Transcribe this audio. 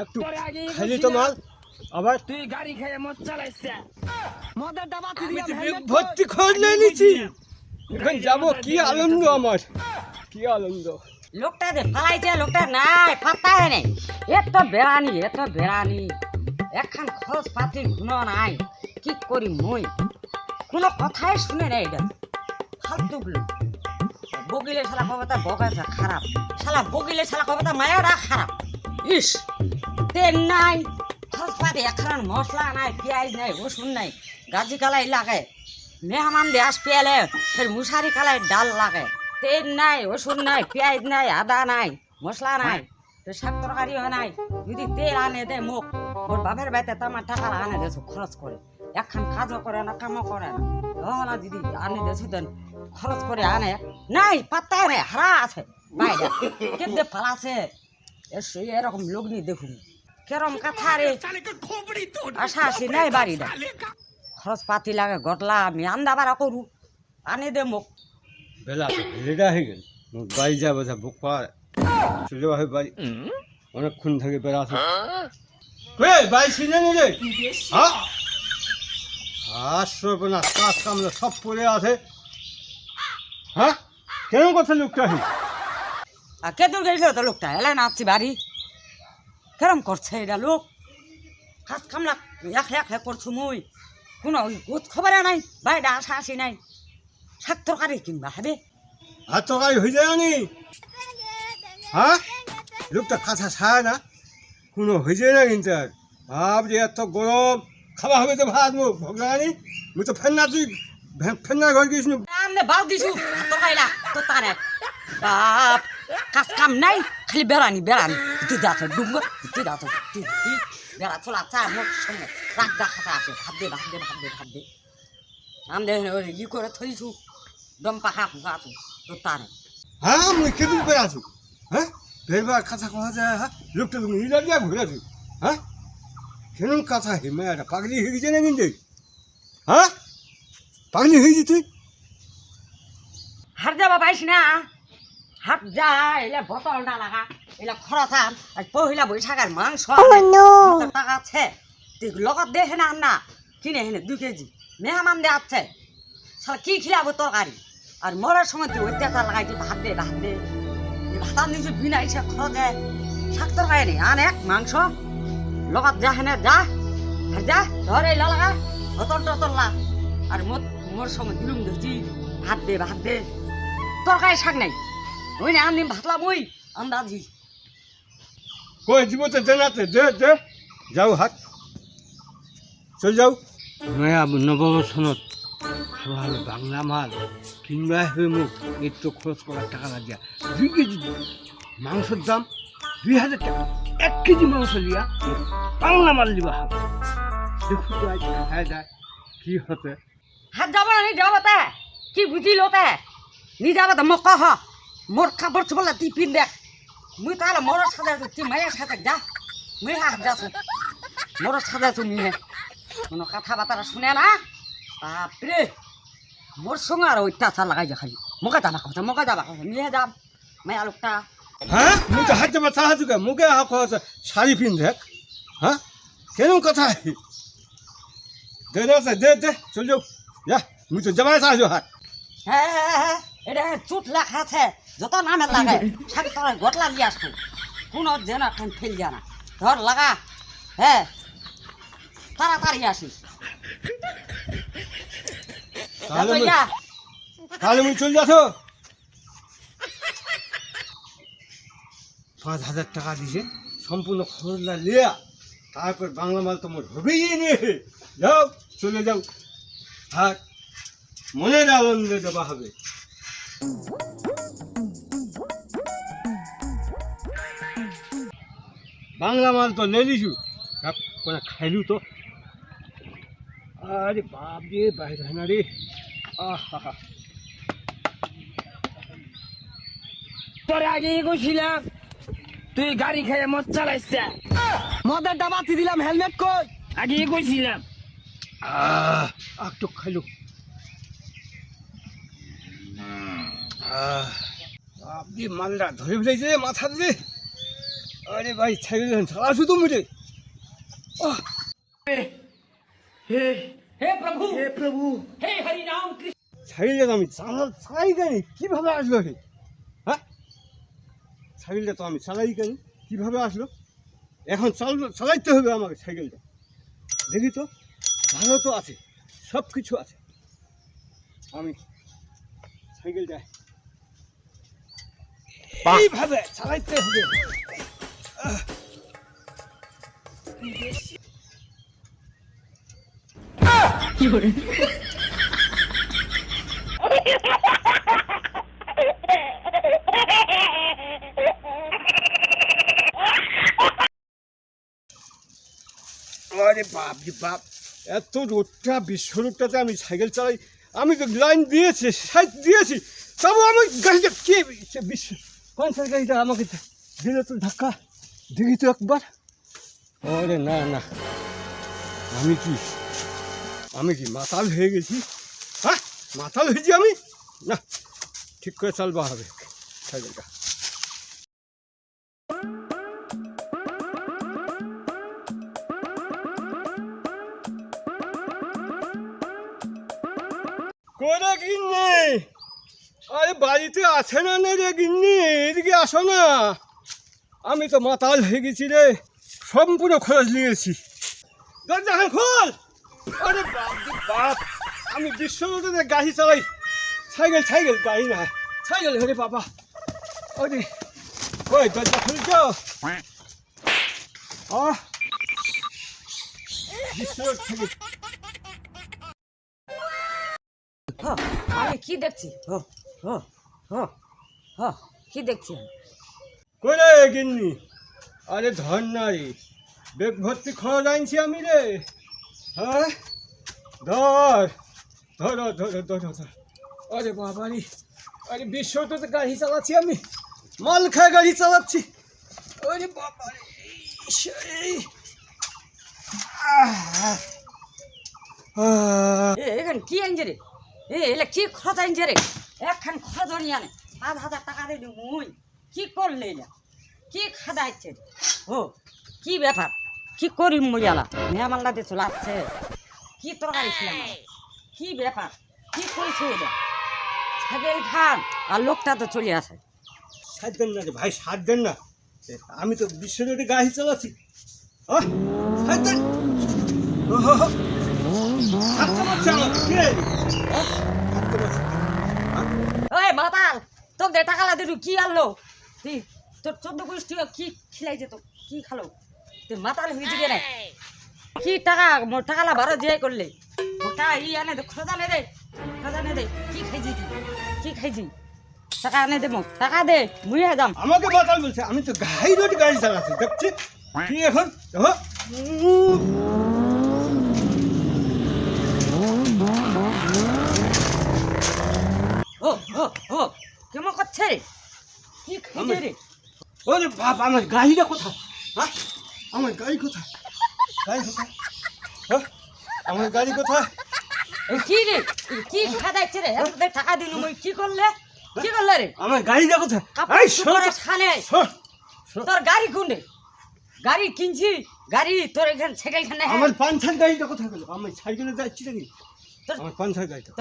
একটু তো মাল আবার তুই গাড়ি খেয়ে মদ চালাইছে। মদের ডাবা তো ভর্তি খোঁজ নিয়ে নিচ্ছি এখন যাব কি আনন্দ আমার কি আনন্দ। লোকটা যে ফালাইছে লোকটা নাই পাত্তাই নেই। এত বেড়ানি এত বেড়ানি। একখান খরচ পাতি গুণ নাই কি করি মই? কোনো কথাই শুনে নেই এটা ফালতু লোক। বগিলে শালা কবে বগাছে খারাপ। শালা বগিলে শালা কবে মায়াটা খারাপ। ইস, তেল নাই খরচ পাতি একখান মশলা নাই, পেঁয়াজ নাই, রসুন নাই, গাজি কালাই লাগে, মেহমান দেশ পেলে ফের মুসারি কালাই ডাল লাগে। তেল নাই ওষুধ নাই, পেঁয়াজ নাই, আদা নাই, মশলা নাই, তো শাক তরকারিও নাই। যদি তেল আনে দে মুখ মোর বাপের বাড়িতে তো আমার টাকা আনে দেছো, খরচ করে। একখান কাজও করে না, কামও করে না। না দিদি আনে দেছো দেন, খরচ করে আনে। নাই, পাত্তাই নাই, হারা আছে, বাইরে। কেদে ফালাছে এসে এরকম লোক নি দেখুন। কেরম কথা রে। আশা আসি নাই বাড়িটা। খরচ পাতি লাগে গটলা আমি আন্দা বাড়া করু। আনি দে মোক। বেলা তো হয়ে গেল। বাড়ি যাব যা বুক পাওয়া চলে হয় বাড়ি। অনেকক্ষণ থেকে বেড়াতে বাড়ি ছিনে নি রে? হ্যাঁ? আসবে কাজ কামলা সব পড়ে আছে। হ্যাঁ? কেন কথা লোকটা হি আর কে দূর গেছিল তো লোকটা এলাই নাচছি বাড়ি। কেরম করছে এটা লোক? কাজ কামলা এক এক করছু মুই। কোনো গোছ খবরে নাই বাইরে আসা আসি নাই। শাক তরকারি কিনবা হবে। আর তরকারি হয়ে যায় নি? হ্যাঁ? লোকটা কাঁচা ছায় না। কোনো হয়ে যায় না কিন্তু। ভাব যে এত গরম। খাওয়া হবে তো ভাত মুখ ভগবানি মুই তো ফেন্না তুই ফেন্না ঘর গেছিল আমনে বাল দিছু ভাত তরকারিলা তো তারে। বাপ। কাজ কাম নাই খালি বেড়ানি বেড়ানি তুই যাচ্ছ ডুঙ্গর তুই যাচ্ছ বেড়া চলা চা মোট সঙ্গে রাগ দেখা আছে ভাত দে ভাত দে ভাত দে ভাত দে আমদে ওই ই করে থইছু দম পাখা ফুকা আছো তো তারে হ্যাঁ মুই কেদিন করে আছো হ্যাঁ ফেরবার কাঁচা কথা যায় হ্যাঁ লোকটা তুমি হিলা দিয়া ঘুরে আছো হ্যাঁ কেন কথা হে মেয়েটা পাগলি হয়ে গেছে না কিন্তু হ্যাঁ পাগলি হয়ে গেছে হাট যাবা পাইস না হাট যা এলে বোতলটা লাগা এলে খরচ আন আর পহিলা বৈশাখের মাংস হাতে টাকা আছে। তুই লগত দেখে না না কিনে হেনে দুই কেজি মেহমান দে আছে। শালা কি খিলাবো তরকারি? আর মরার সময় তুই অত্যাচার লাগাইছি ভাত দে ভাত দে। ভাতার নিচে বিনা ইচ্ছে খরচে শাক তরকারি নেই আন এক মাংস। লগত যা হেনে যা আর যা ধর এই লাগা বোতল টতল লা। আর মোর মোর সময় দিলুম ধরছি ভাত দে ভাত দে। তরকারি শাক নাই। ওই না আমি ভাতলাম ওই আন্দাজি কই দিব তো জানাতে দে দে। যাও হাত। চল যাও। নয়া খাওয়া হবে বাংলা মাল কিনবা হবে মুখ একটু খরচ করার টাকা লাগিয়া দুই কেজি মাংসের দাম দুই হাজার টাকা। এক কেজি মাংস লিয়া বাংলা মাল লিবা হবে দেখো তো আজ খায় যায়। কি হতে? হাত যাব না নি যাব তে। কি বুঝিল তে? নি যাব তো মোক কহ। মোর কাপড় চোপড় তুই পিন দেখ। মুই তাহলে মোর সাথে তুই মায়ের সাথে যা। মুই হাত যাচ্ছ। মোর সাথে তুমি কোনো কথা বার্তা শুনে না। বাপরে। মোর সঙ্গে আর অত্যাচার লাগাই যা খালি। মোকে যাবা কথা মোকে যাবা কথা নিয়ে যাম মায়া লোকটা। হ্যাঁ? মুই তো হাত যাবা চাহা চুকে মুখে হাত খরচ শাড়ি পিন দেখ। হ্যাঁ? কেন কথা? দে দে দে দে চল যাও। যা মুই তো যাবাই চাহা হাত। হ্যাঁ হ্যাঁ হ্যাঁ। এটা চুট লেখা আছে যত নামে লাগে শাক তোরা গটলা দিয়ে আসব কোনো যেন এখন ফেল জানা ধর লাগা হ্যাঁ তাড়াতাড়ি আসিস। তাহলে মুই- চল যাচ্ছ? পাঁচ হাজার টাকা দিছে সম্পূর্ণ খরচটা লিয়া তারপর বাংলা মাল তোমার হবেই নিয়ে যাও চলে যাও। থাক মনের আনন্দে দেওয়া হবে। বাংলা মাল তো লে লিছু কোনো খাইলু তো। আরে বাপ রে বাইরে না রে। আহা তোর আগে কইছিলাম তুই গাড়ি খেয়ে মদ চালাইছে। মদের ডাবা তুই দিলাম হেলমেট কই? আগে কইছিলাম। আহ একটু খাইলো। বাপ মালটা ধরে ফেলেছে মাথা দিয়ে। আরে ভাই সাইকেল চালা শুধু মুঝে হে প্রভু হে প্রভু। হে হরি রাম কৃষ্ণ আমি কীভাবে আসলো হে? হ্যাঁ? তো আমি চালাই কীভাবে আসলো? এখন চাল চালাইতে হবে আমাকে সাইকেলটা দেখি তো ভালো তো আছে সব কিছু আছে। আমি সাইকেলটা এইভাবে চালাইতে হবে। বাপ রে বাপ, এত রোডটা, বিশ্ব রোডটাতে আমি সাইকেল চালাই, আমি লাইন দিয়েছি সাইড দিয়েছি তবু আমি গাড়িটা কে সে বিশ্ব পঞ্চাশ গাড়িটা আমাকে দিল তো ধাক্কা দেখি তো একবার? আরে না না। আমি কি? আমি কি মাতাল হয়ে গেছি? হ্যাঁ মাতাল হয়েছি আমি? না, ঠিক করে চালবা হবে সাইকেলটা। বাড়িতে আছে না নে রে গিন্নি? এদিকে আসো না। আমি তো মাতাল হয়ে গেছি রে। সম্পূর্ণ খরচ নিয়েছি দরজা খোল! আরে বাপ আমি বিশ্ব রোডে গাড়ি চালাই। সাইকেল সাইকেল গাড়ি না। সাইকেল হরে বাবা। ওরে ওই দরজা খুলছ? আহ! বিশ্ব থেকে। হ, কি দেখছি? হ হ হ হ কি দেখছি আমি? করে গিন্নি? আরে ধর না রে বেগ ভর্তি খরচ আনছি আমি রে। হ্যাঁ? ধর ধর ধর ধর ধর আরে বাবা রে আরে বিশ্বতে তো গাড়ি চালাচ্ছি আমি মাল খায় গাড়ি চালাচ্ছি। আরে বাবা রে সেই এখানে কি আনছে রে? এ এলে কি খরচ আনছে রে? একখান নিয়ে আনে। পাঁচ হাজার টাকা দিলি মুই কি করলে এলা কি খাদা আচ্ছে ও কি ব্যাপার? কি করি মুই আলা? মেহমানলাতে চলে আসছে। কি তরকারি আমার? কি ব্যাপার? কি করেছে এটা ছাগল খান আর লোকটা তো চলে আসে। সাত দেন না রে ভাই সাত দেন না। আমি তো বিশ্ব রোডে গাড়ি চালাচ্ছি। সাত দেন। হাতটা মারছে আমার, কি রে? আহ, হাতটা মারছে। ওই মাতাল তোর দে টাকা লা দিলু কি আনলো? তুই তোর চোদ্দ গোষ্ঠী কি খিলাইছে তো কি খালো? তুই মাতাল হয়েছে কে রে কি টাকা মোর টাকা লা বারো দিয়ে করলে? মোর ই আনে দে খোঁজা নে দে খোঁজা নে দে কি খাইছি তুই? কি খাইছি? টাকা আনে দে মোক টাকা দে মুই যাম। আমাকে বাতাল বলছে আমি তো গাড়ি রোড গাড়ি চালাচ্ছি দেখছি? কি এখন? হ্যাঁ? ও ও ও কেমন করছে? রে কি খাইছে রে? ওরে বাপ আমার গাড়িটা কোথায়? হ্যাঁ? আমার গাড়ি কোথায়? গাড়ি কোথায়? হ্যাঁ? আমার গাড়ি কোথায়? কি রে? কি খাদাইছে রে? এত টাকা দিলু মুই কি করলে? কি করলে রে? আমার গাড়িটা কোথায়? কাপড় এই সর খানে। তোর গাড়ি কোনে গাড়ি কিনছি গাড়ি তোর এখানে সাইকেল খানে আমার পাঞ্চার গাড়িটা কোথায় গেল? আমি সাইকেলে যাচ্ছি নাকি? তোর- আমার পাঞ্চার গাড়িটা।